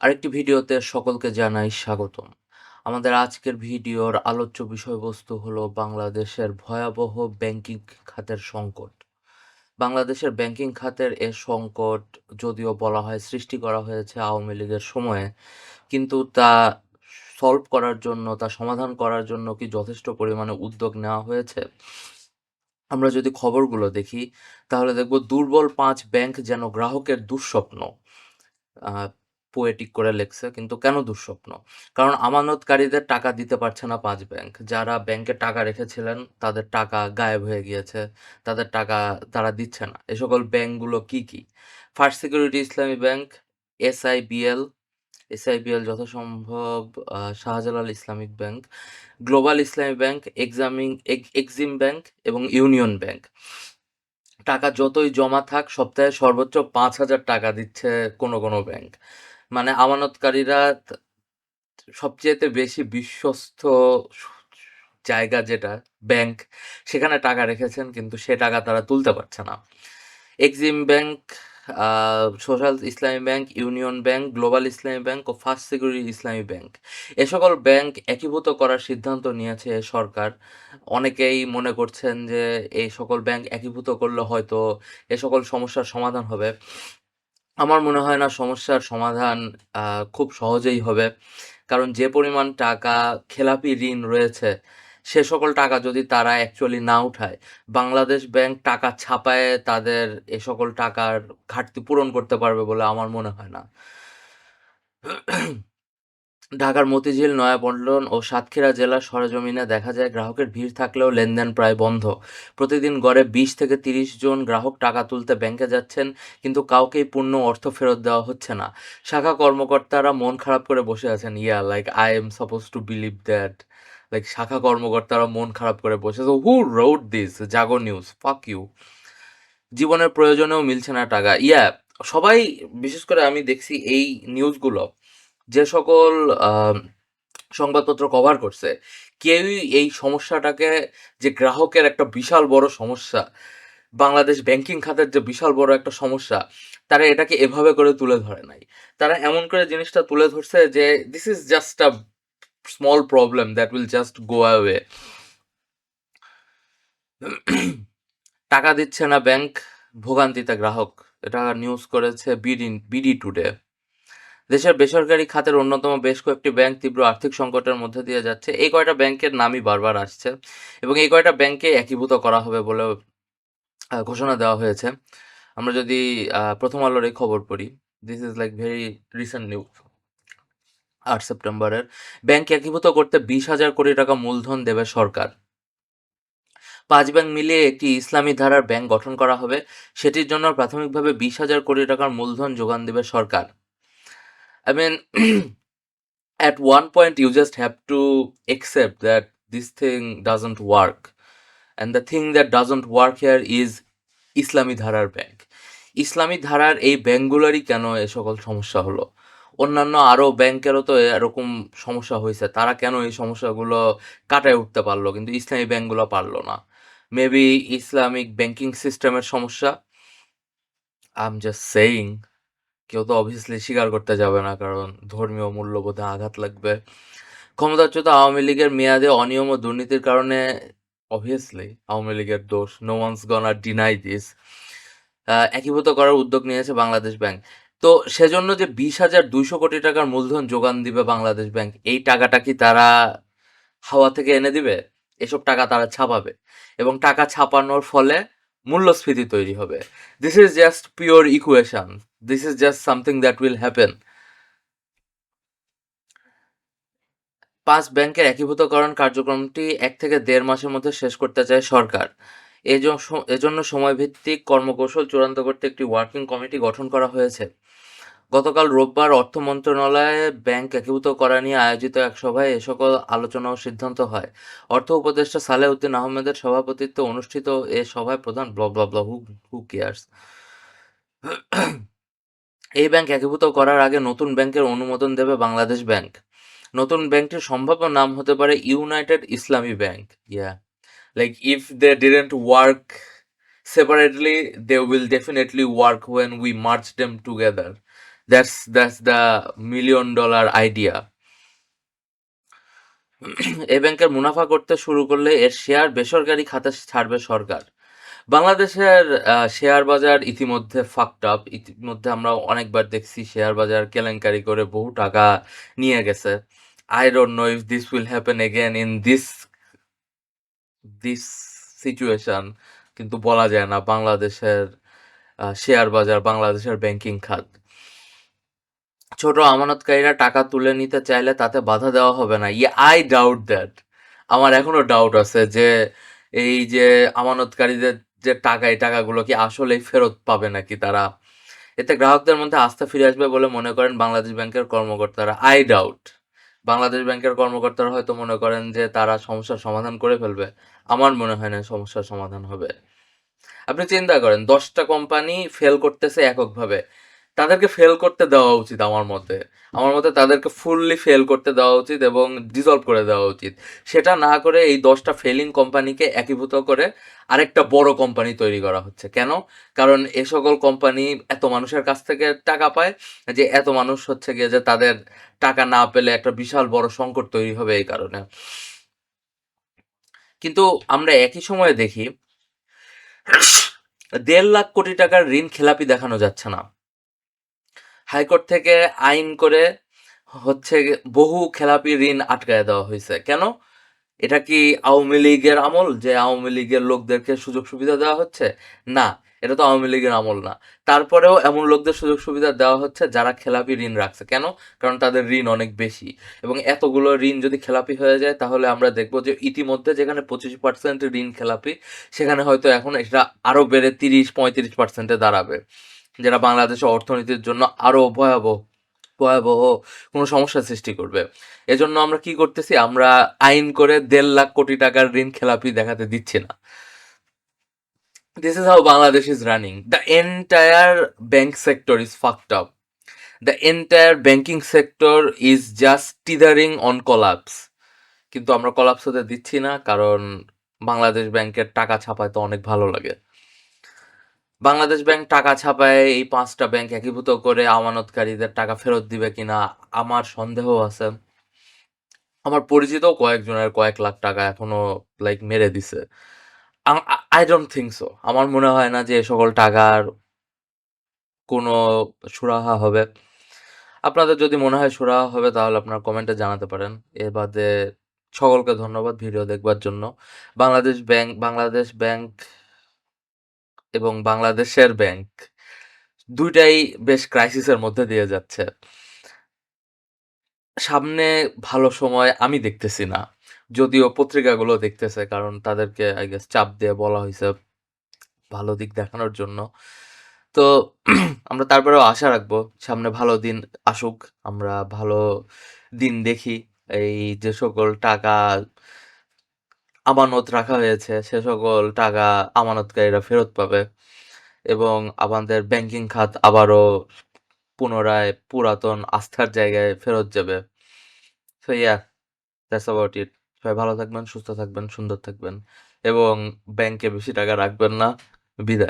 আরেকটি ভিডিওতে সকলকে জানাই স্বাগতম। আমাদের আজকের ভিডিওর আলোচ্য বিষয়বস্তু হলো বাংলাদেশের ভয়াবহ ব্যাংকিং খাতের সংকট। বাংলাদেশের ব্যাংকিং খাতের এ সংকট যদিও বলা হয় সৃষ্টি করা হয়েছে আওয়ামী লীগের সময়ে, কিন্তু তা সলভ করার জন্য, তা সমাধান করার জন্য কি যথেষ্ট পরিমাণে উদ্যোগ নেওয়া হয়েছে? আমরা যদি খবরগুলো দেখি, তাহলে দেখব দুর্বল পাঁচ ব্যাংক যেন গ্রাহকের দুঃস্বপ্ন। পোয়েটিক করে লেখছে। কিন্তু কেন দুঃস্বপ্ন? কারণ আমানতকারীদের টাকা দিতে পারছে না পাঁচ ব্যাংক। যারা ব্যাংকে টাকা রেখেছিলেন তাদের টাকা গায়েব হয়ে গিয়েছে। তাদের টাকা তারা দিচ্ছে না। এ সকল ব্যাংকগুলো কি, কি? First security Islami bank, SIBL, SIBL যথাসম্ভব Shahjalal Islamic bank, global Islami bank, এক্সামিং ex Exim bank এবং ইউনিয়ন ব্যাংক। টাকা যতই জমা থাক সপ্তাহে সর্বোচ্চ ৫,০০০ টাকা দিচ্ছে কোনো, কোনো ব্যাংক। মানে আমানতকারীরা তা সবচাইতে বেশি বিশ্বস্ত জায়গা যেটা ব্যাংক, সেখানে টাকা রেখেছেন কিন্তু সে টাকা তারা তুলতে পারছে না। Exim bank, social Islami bank, union bank, global Islami bank ও ফার্স্ট সিকিউরিটি ইসলামী ব্যাংক। এ সকল ব্যাংক একীভূত করার সিদ্ধান্ত নিয়েছে সরকার। অনেকেই মনে করছেন যে এই সকল ব্যাংক একীভূত করলে হয়তো এ সকল সমস্যার সমাধান হবে। আমার মনে হয় না সমস্যার সমাধান খুব সহজেই হবে। কারণ যে পরিমাণ টাকা খেলাপি ঋণ রয়েছে, সে সকল টাকা যদি তারা অ্যাকচুয়ালি না উঠায়, বাংলাদেশ ব্যাংক টাকা ছাপায় তাদের এ সকল টাকার ঘাটতি পূরণ করতে পারবে বলে আমার মনে হয় না। ঢাকার মতিঝিল, নয়াপল্টন ও সাতক্ষীরা জেলার সরেজমিনে দেখা যায় গ্রাহকের ভিড় থাকলেও লেনদেন প্রায় বন্ধ। প্রতিদিন গড়ে ২০ থেকে ৩০ জন গ্রাহক টাকা তুলতে ব্যাংকে যাচ্ছেন, কিন্তু কাউকেই পূর্ণ অর্থ ফেরত দেওয়া হচ্ছে না। শাখা কর্মকর্তারা মন খারাপ করে বসে আছেন। Yeah like I am supposed to believe that. Like শাখা কর্মকর্তারা মন খারাপ করে বসে আছে। Who wrote this? Jago News. Fuck you. জীবনের প্রয়োজনেও মিলছে না টাকা। ইয়া সবাই বিশেষ করে আমি দেখছি এই নিউজগুলো যে সকল সংবাদপত্র কভার করছে, কেউই এই সমস্যাটাকে যে গ্রাহকের একটা বিশাল বড় সমস্যা, বাংলাদেশ ব্যাংকিং খাতের যে বিশাল বড় একটা সমস্যা, তারা এটাকে এভাবে করে তুলে ধরে নাই। তারা এমন করে জিনিসটা তুলে ধরছে যে this is just a small problem that will just go away. টাকা দিচ্ছে না ব্যাংক, ভোগান্তিতে গ্রাহক। এটা নিউজ করেছে বিডি বিডি টুডে। দেশের বেসরকারি খাতের অন্যতম বেশ কয়েকটি ব্যাংক তীব্র আর্থিক সংকটের মধ্যে দিয়ে যাচ্ছে। এই কয়টা ব্যাংকের নামই বারবার আসছে এবং এই কয়টা ব্যাংককে একীভূত করা হবে বলে ঘোষণা দেওয়া হয়েছে। আমরা যদি প্রথম আলোর এই খবর পড়ি, this is like very recent news. আট সেপ্টেম্বরের। ব্যাংক একীভূত করতে ২০,০০০ কোটি টাকা মূলধন দেবে সরকার। পাঁচ ব্যাংক মিলিয়ে একটি ইসলামী ধারার ব্যাংক গঠন করা হবে। সেটির জন্য প্রাথমিকভাবে ২০,০০০ কোটি টাকার মূলধন যোগান দেবে সরকার। I mean, at one point you just have to accept that this thing doesn't work. And the thing that doesn't work here is ইসলামী ধারার ব্যাংক। ইসলামী ধারার এই ব্যাংকগুলোরই কেন এ সকল সমস্যা হলো? অন্যান্য আরও ব্যাংকেরও তো এরকম সমস্যা হইছে। তারা কেন এই সমস্যাগুলো কাটায় উঠতে পারল কিন্তু ইসলামী ব্যাংকগুলো পারল না? মেবি ইসলামিক ব্যাংকিং সিস্টেমের সমস্যা? I am just saying. কেউ তো অবভিয়াসলি স্বীকার করতে যাবে না কারণ ধর্মীয় মূল্যবোধে আঘাত লাগবে। ক্ষমতাচ্যুত আওয়ামী লীগের মেয়াদে অনিয়ম ও দুর্নীতির কারণে অবভিয়াসলি আওয়ামী লীগের দোষ। নো ওয়ানস আর ডিনাই দিস। একীভূত করার উদ্যোগ নিয়েছে বাংলাদেশ ব্যাংক। তো সেজন্য যে ২০,২০০ কোটি টাকার মূলধন যোগান দিবে বাংলাদেশ ব্যাংক, এই টাকাটা কি তারা হাওয়া থেকে এনে দিবে? এসব টাকা তারা ছাপাবে এবং টাকা ছাপানোর ফলে মূল্যস্ফীতি তৈরি হবে। This is just pure equation. This is just something that will happen. পাঁচ ব্যাংকের একীভূতকরণ কার্যক্রমটি এক থেকে দেড় মাসের মধ্যে শেষ করতে চায় সরকার। এজন্য সময়ভিত্তিক কর্মকৌশল চূড়ান্ত করতে একটি ওয়ার্কিং কমিটি গঠন করা হয়েছে। গতকাল রোববার অর্থ মন্ত্রণালয়ে ব্যাংক একীভূত করা নিয়ে আয়োজিত এক সভায় এ সকল আলোচনা ও সিদ্ধান্ত হয়। অর্থ উপদেষ্টা সালেহ উদ্দিন আহমেদের সভাপতিত্বে অনুষ্ঠিত এ সভায় প্রধান blah blah blah, who who cares? এই ব্যাংক একীভূত করার আগে নতুন ব্যাংকের অনুমোদন দেবে বাংলাদেশ ব্যাংক। নতুন ব্যাংকটির সম্ভাব্য নাম হতে পারে United Islami bank. Yeah like if they didn't work separately they will definitely work when we merge them together. That's that's the million dollar idea এই ব্যাংকের মুনাফা করতে শুরু করলে এর শেয়ার বেসরকারি খাতে ছাড়বে সরকার। বাংলাদেশের শেয়ার বাজার ইতিমধ্যে ফাকড ইতিমধ্যে আমরা অনেকবার দেখছি শেয়ার বাজার কেলেঙ্কারি করে বহু টাকা নিয়ে গেছে। I don't know if this will happen again in this this situation কিন্তু বলা যায় না বাংলাদেশের শেয়ার বাজার বাংলাদেশের ব্যাংকিং খাত। ছোট আমানতকারীরা টাকা তুলে নিতে চাইলে তাতে বাধা দেওয়া হবে না। ইয়ে আই ডাউট দ্যাট আমার এখনও ডাউট আছে যে এই যে আমানতকারীদের যে টাকা, এই টাকাগুলো কি আসলেই ফেরত পাবে নাকি তারা? এতে গ্রাহকদের মধ্যে আস্থা ফিরে আসবে বলে মনে করেন বাংলাদেশ ব্যাংকের কর্মকর্তারা। আই ডাউট বাংলাদেশ ব্যাংকের কর্মকর্তারা হয়তো মনে করেন যে তারা সমস্যার সমাধান করে ফেলবে। আমার মনে হয় না সমস্যার সমাধান হবে। আপনি চিন্তা করেন, দশটা কোম্পানি ফেল করতেছে এককভাবে। তাদেরকে ফেল করতে দেওয়া উচিত আমার মতে। আমার মতে তাদেরকে ফুললি ফেল করতে দেওয়া উচিত এবং ডিজলভ করে দেওয়া উচিত। সেটা না করে এই দশটা ফেলিং কোম্পানিকে একীভূত করে আরেকটা বড় কোম্পানি তৈরি করা হচ্ছে। কেন? কারণ এ সকল কোম্পানি এত মানুষের কাছ থেকে টাকা পায় যে এত মানুষ হচ্ছে গিয়ে যে তাদের টাকা না পেলে একটা বিশাল বড় সংকট তৈরি হবে এই কারণে। কিন্তু আমরা একই সময়ে দেখি, দেড় লাখ কোটি টাকার ঋণ খেলাপি দেখানো যাচ্ছে না। হাইকোর্ট থেকে আইন করে হচ্ছে বহু খেলাপি ঋণ আটকায় দেওয়া হয়েছে। কেন? এটা কি আওয়ামী লীগের আমল যে আওয়ামী লীগের লোকদেরকে সুযোগ সুবিধা দেওয়া হচ্ছে? না, এটা তো আওয়ামী লীগের আমল না। তারপরেও এমন লোকদের সুযোগ সুবিধা দেওয়া হচ্ছে যারা খেলাপি ঋণ রাখছে। কেন? কারণ তাদের ঋণ অনেক বেশি। এবং এতগুলো ঋণ যদি খেলাপি হয়ে যায়, তাহলে আমরা দেখব যে ইতিমধ্যে যেখানে পঁচিশ পার্সেন্ট ঋণ খেলাপি, সেখানে হয়তো এখন এটা আরও বেড়ে তিরিশ, পঁয়ত্রিশ পার্সেন্টে দাঁড়াবে। যেটা বাংলাদেশের অর্থনীতির জন্য আরও ভয়াবহ ভয়াবহ কোনো সমস্যার সৃষ্টি করবে। এজন্য আমরা কি করতেছি? আমরা আইন করে দেড় লাখ কোটি টাকার ঋণ খেলাপি দেখাতে দিচ্ছি না। This is how Bangladesh is running the entire bank sector is fucked up the entire banking sector is just teetering on collapse কিন্তু আমরা কলাপস হতে দিচ্ছি না, কারণ বাংলাদেশ ব্যাংকের টাকা ছাপায় তো অনেক ভালো লাগে। বাংলাদেশ ব্যাংক টাকা ছাপায়, এই পাঁচটা ব্যাংক একীভূত করে আমানতকারীদের টাকা ফেরত দিবে কিনা, আমার সন্দেহ আছে। আমার পরিচিত কয়েকজনের কয়েক লাখ টাকা এখনও লাইক মেরে দিছে। আই ডোন্ট থিঙ্ক সো আমার মনে হয় না যে এ সকল টাকার কোনো সুরাহা হবে। আপনাদের যদি মনে হয় সুরাহা হবে, তাহলে আপনার কমেন্টে জানাতে পারেন। এ বাদে সকলকে ধন্যবাদ ভিডিও দেখবার জন্য। বাংলাদেশ ব্যাংক বাংলাদেশ ব্যাংক এবং বাংলাদেশের ব্যাংক দুইটাই বেশ ক্রাইসিসের মধ্যে দিয়ে যাচ্ছে। সামনে ভালো সময় আমি দেখতেছি না, যদিও পত্রিকাগুলো দেখতেছে কারণ তাদেরকে আই গেস চাপ দিয়ে বলা হয়েছে ভালো দিক দেখানোর জন্য। তো আমরা তারপরেও আশা রাখব সামনে ভালো দিন আসুক, আমরা ভালো দিন দেখি। এই যে সকল টাকা আমানত রাখা হয়েছে, সে সকল টাকা আমানতকারীরা ফেরত পাবে এবং আমাদের ব্যাংকিং খাত আবারও পুনরায় পুরাতন আস্থার জায়গায় ফেরত যাবে। So yeah that's about it সবাই ভালো থাকবেন, সুস্থ থাকবেন, সুন্দর থাকবেন এবং ব্যাংকে বেশি টাকা রাখবেন না। বিদায়।